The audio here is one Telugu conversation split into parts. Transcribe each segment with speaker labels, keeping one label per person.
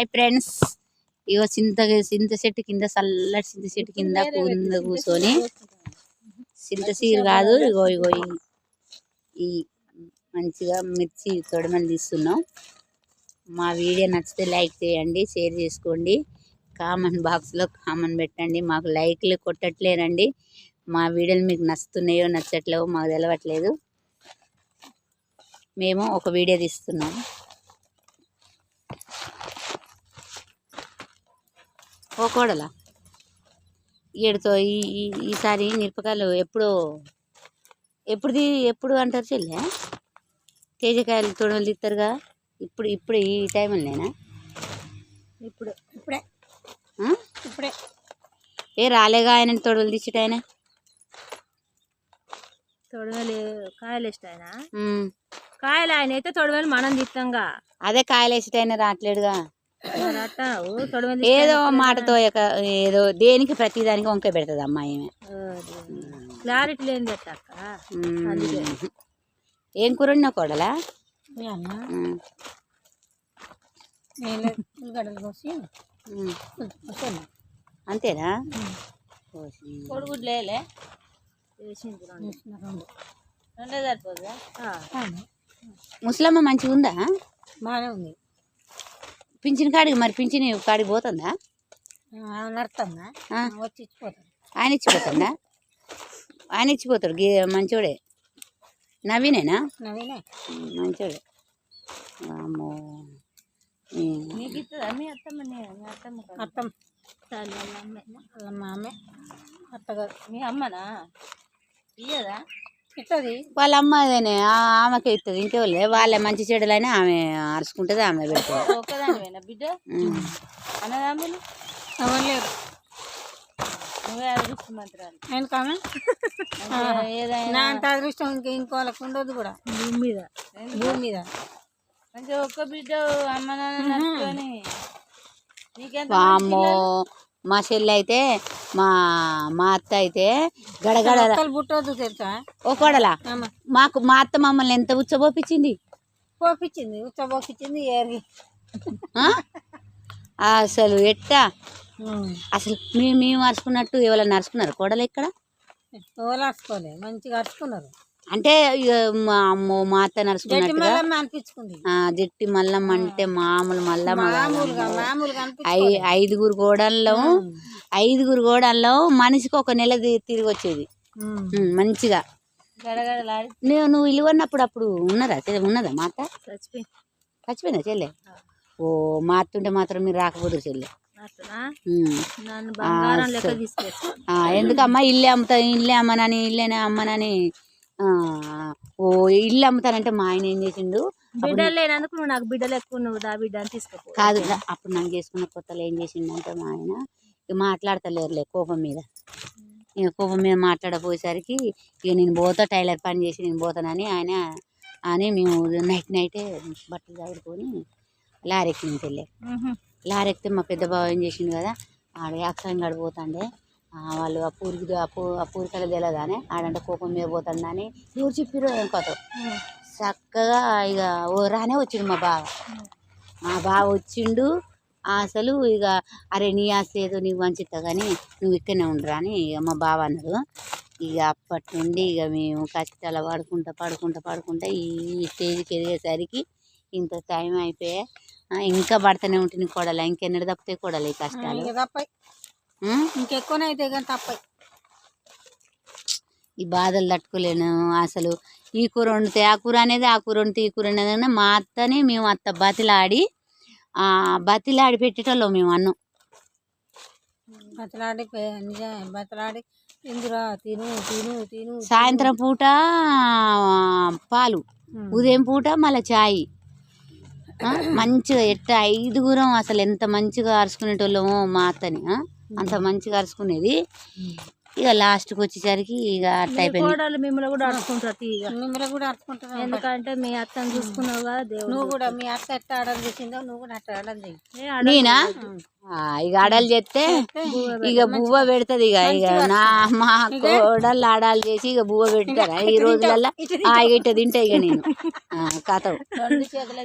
Speaker 1: హాయ్ ఫ్రెండ్స్ ఇగో చింత చింత చెట్టు కింద చల్లటి చింత చెట్టు కింద కింద కూర్చొని చింత సీరు కాదు ఇగో ఇగో ఈ- మంచిగా మిర్చి తొడమని తీస్తున్నాం. మా వీడియో నచ్చితే లైక్ చేయండి షేర్ చేసుకోండి. కామెంట్ బాక్స్లో కామెంట్ పెట్టండి. మాకు లైక్లు కొట్టట్లేరండి. మా వీడియోలు మీకు నచ్చుతున్నాయో నచ్చట్లేవో మాకు తెలవట్లేదు. మేము ఒక వీడియో తీస్తున్నాం. ఓ కోడలా? ఈడతో ఈ ఈసారి మిరపకాయలు ఎప్పుడు ఎప్పుడుది ఎప్పుడు అంటారు చెల్లె? కేజీకాయలు తొడవలు తీస్తారుగా ఇప్పుడు ఇప్పుడు ఈ టైంలోనేనా
Speaker 2: ఇప్పుడు ఇప్పుడే? ఇప్పుడే.
Speaker 1: ఏ రాలేగా ఆయన తొడవలు తీసేట ఆయన?
Speaker 2: తొడవలు కాయలు
Speaker 1: ఉమ్.
Speaker 2: కాయలు ఆయన అయితే తొడవలు మనం తీస్తాంగా
Speaker 1: అదే కాయలు వేసేట ఆయన రావట్లేడుగా ఏదో మాటతో ఏదో దేనికి ప్రతిదానికి వంకాయ పెడుతుంది అమ్మాయి ఈమె.
Speaker 2: క్లారిటీ లేని.
Speaker 1: ఏం కూర వండినావు కోడలా. అంతేనా.
Speaker 2: కొడుగుడ్లేలే.
Speaker 1: ముసలమ్మ మంచిగా ఉందా
Speaker 2: బాగానే ఉంది.
Speaker 1: పింఛన్ కాడికి మరి పింఛన్ కాడికి పోతుందా?
Speaker 2: నడుతుందా
Speaker 1: ఆ.
Speaker 2: వచ్చి ఇచ్చిపోతాను
Speaker 1: ఆయన ఇచ్చిపోతుందా? ఆయన ఇచ్చిపోతాడు గే మంచోడే. నవీనేనా?
Speaker 2: నవీనే.
Speaker 1: మంచోడే. అమ్మో
Speaker 2: మీ అత్తమ్మ మీ అత్తమ్మ అత్తమ్మ. వాళ్ళ మామే అత్తగారు. మీ అమ్మనా? ఇయ్యదా?
Speaker 1: వాళ్ళ అమ్మదేనే ఆ- ఆమెకే ఇస్తుంది ఇంకెవలే వాళ్ళ. మంచి చెడులైనా ఆమె అరుచుకుంటుంది ఆమె
Speaker 2: నా అంత అదృష్టం ఇంకా ఇంకోళ్ళకి ఉండదు కూడా. భూమి మీద. భూమి మీద. అంటే ఒక్క బిడ్డ అమ్మ నాన్న నీకెంత
Speaker 1: వామ్మో మా చెల్లి అయితే మా మా అత్త అయితే గడగడ
Speaker 2: పుట్టొద్దు తెలుసా?
Speaker 1: ఓ కోడలా. మాకు మా అత్త మమ్మల్ని ఎంత ఉచ్చబోపించింది?
Speaker 2: పోపించింది ఉచ్చబోపించింది ఏరి?
Speaker 1: అసలు ఎట్టా? అసలు మేము మేము అరుచుకున్నట్టు ఎవరైనా అరుచుకున్నారు కోడలు ఇక్కడ?
Speaker 2: ఎవరు అరుచుకోలే మంచిగా అరుచుకున్నారు
Speaker 1: అంటే మా అమ్మో మా అత్త ఆ, జట్టి మల్లమ్మ అంటే మామూలు మల్లమ్మ ఐదుగురు గోడల్లో ఐదుగురు గోడల్లో మనిషికి ఒక నెల తిరిగి వచ్చేది. మంచిగా. నువ్వు నువ్వు ఇల్లు కొన్నప్పుడు అప్పుడు ఉన్నదా? ఉన్నదా మా అత్త? చచ్చిపోయిందా. చెల్లె? ఓ మా అత్త ఉంటే మాత్రం మీరు రాకపోదురు చెల్లె. ఎందుకమ్మా ఇల్లే అమ్ముతా ఇల్లే అమ్మనని ఇల్లేనే అమ్మనని. ఓ ఇల్లు అమ్ముతానంటే మా ఆయన ఏం చేసిండు? అప్పుడు
Speaker 2: బిడ్డలు లేనందుకు నువ్వు నాకు బిడ్డలు ఎక్కువ నువ్వు దా బిడ్డ అని తీసుకోపో.
Speaker 1: కాదు అప్పుడు నాకు చేసుకున్న కొత్తలో ఏం చేసిండంటే మా ఆయన ఇక మాట్లాడతలేరులే కోపం మీద. ఇక కోపం మీద మాట్లాడపోయేసరికి ఇక నేను పోతా టైలర్ పని చేసి నేను పోతానని ఆయన అని మేము నైట్ నైటే బట్టలు చదువుకొని లారీ ఎక్కి నుంచి వెళ్ళే లారీ ఎక్కితే మా పెద్ద బావ ఏం చేసిండు కదా ఆడ యాక్సిడెంట్ గడి పోతాండే. ఆ, వాళ్ళు ఆ పూరికి ఆ పూ ఆ పూరికల తెలియదానే ఆడంటే కోపం మీద పోతాడని ఎవరు చెప్పిరో ఏం కొత్త చక్కగా ఇక ఓ రానే వచ్చిండు మా బావ. మా బావ వచ్చిండు అసలు ఇక అరే నీ ఆస్తి ఏదో నీకు వంచిస్తా కానీ నువ్వు ఇక్కడనే ఉండరా అని ఇక మా బావ అన్నాడు. ఇక అప్పటి నుండి ఇక మేము కష్టాలు పడుకుంటా పడుకుంటా పడుకుంటా ఈ స్టేజ్కి ఎదిగేసరికి ఇంత టైం అయిపోయా ఇంకా పడుతూనే ఉంటుంది కొడల ఇంకెన్నడు తప్పితే కొడలు ఈ కష్టాలు?
Speaker 2: ఇంకెక్కువనే అయితే కానీ తప్పై
Speaker 1: ఈ బాధలు తట్టుకోలేను అసలు. ఈ కూర వండితే ఆ కూర అనేది ఆ కూర వండితే ఈ కూర అనేది అని మా అత్తని మేము అత్త బతిలాడి బతిలాడి పెట్టేటోళ్ళం మేము అన్నం.
Speaker 2: బతలాడి బతలాడి ఇందురా తిను తిను తిను
Speaker 1: సాయంత్రం పూట పాలు. ఉదయం పూట మళ్ళీ చాయ్. మంచిగా ఎట్ట ఐదుగురం అసలు ఎంత మంచిగా అరుచుకునేటోళ్ళమో మా అత్తని? అంత మంచిగా అరుచుకునేది. ఇక లాస్ట్కి వచ్చేసరికి ఇక అట్ట అయిపోయింది.
Speaker 2: కోడలు మిమ్మల్ని కూడా అడుచుకుంటారు తీగ మిమ్మల్ని కూడా ఎందుకంటే మీ అత్తను చూసుకున్నావు కదా దేవుడు నువ్వు కూడా మీ అత్త ఎట్ట ఆడలు చేసిందో నువ్వు కూడా అట్ట ఆడలు చేయి
Speaker 1: నేనా? ఆ, ఇక ఆడాలు చేస్తే ఇక బువ్వ పెడుతుంది ఇక ఇక నా మా కోడళ్ళు ఆడాలు చేసి ఇక బువ్వ పెడతారా ఈ రోజులల్లా? ఆ, ఇక ఇట్ట తింటా ఇక నేను. ఆ, కథ.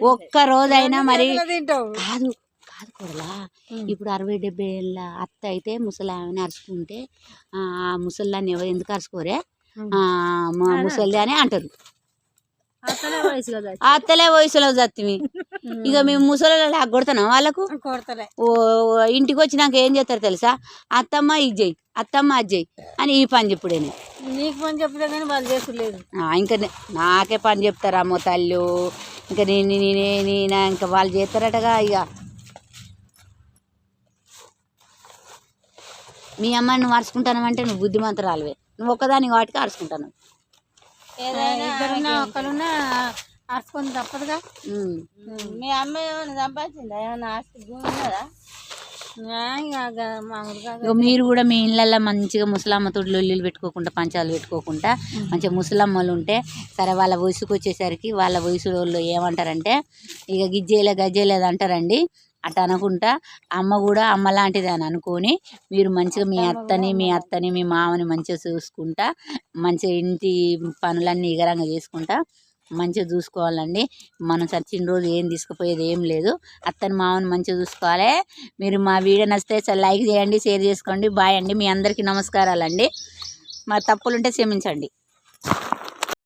Speaker 1: ఒక్క రోజైనా మరి కాదు కాదు కొడలా. ఇప్పుడు అరవై డెబ్బై ఏళ్ళ అత్త అయితే ముసలామెని అరుచుకుంటే ఆ ముసలాన్ని ఎవరు ఎందుకు అరుచుకోరే?
Speaker 2: ఉమ్.
Speaker 1: ఆ, మా ముసలి అని అంటారు. అత్తలే వయసులో చత్తివి ఇక మేము ముసలిలో లాగా కొడుతున్నాం వాళ్ళకు? ఇంటికి వచ్చినాక ఏం చేస్తారు తెలుసా? అత్తమ్మ ఇది చెయ్యి అత్తమ్మ అది చెయ్యి అని ఈ పని చెప్పుడేనే.
Speaker 2: నీకు పని చెప్పలే కానీ వాళ్ళు చేసులేదు
Speaker 1: ఆ, ఇంకా నాకే పని చెప్తారా అమ్మో తల్లు. ఇంకా నేను నేనే నేను ఇంకా వాళ్ళు చేస్తారటగా ఇక మీ అమ్మాయి నువ్వు అరుచుకుంటానంటే నువ్వు బుద్ధిమంతురాలువే. నువ్వు ఒక్కదాని వాటికి అరుచుకుంటాను.
Speaker 2: అరుచుకొని తప్పదుగా. మీ అమ్మ ఏమైనా సంపాదించిందా? ఏమైనా ఆస్తి భూమి ఉన్నదా? ఇక మామూలుగా
Speaker 1: ఇక మీరు కూడా మీ ఇళ్ళల్లో మంచిగా ముసలమ్మతో లొల్లిలు పెట్టుకోకుండా పంచాలు పెట్టుకోకుండా మంచిగా ముసలమ్మలు ఉంటే సరే వాళ్ళ వయసుకు వచ్చేసరికి వాళ్ళ వయసు వాళ్ళు ఏమంటారంటే ఇక గిజ్జేలే గజ్జేలేదు అంటారండి. అట్లా అనుకుంటా అమ్మ కూడా అమ్మ లాంటిది అని అనుకొని మీరు మంచిగా మీ అత్తని మీ అత్తని మీ మామని మంచిగా చూసుకుంటా మంచిగా ఇంటి పనులన్నీ ఇగరంగా చేసుకుంటా మంచిగా చూసుకోవాలండి. మనం చచ్చిన రోజు ఏం తీసుకుపోయేది ఏం లేదు. అత్తని మామని మంచిగా చూసుకోవాలి. మీరు మా వీడియో నచ్చితే లైక్ చేయండి షేర్ చేసుకోండి. బాయ్ అండి. మీ అందరికీ నమస్కారాలండి. మా తప్పులుంటే క్షమించండి.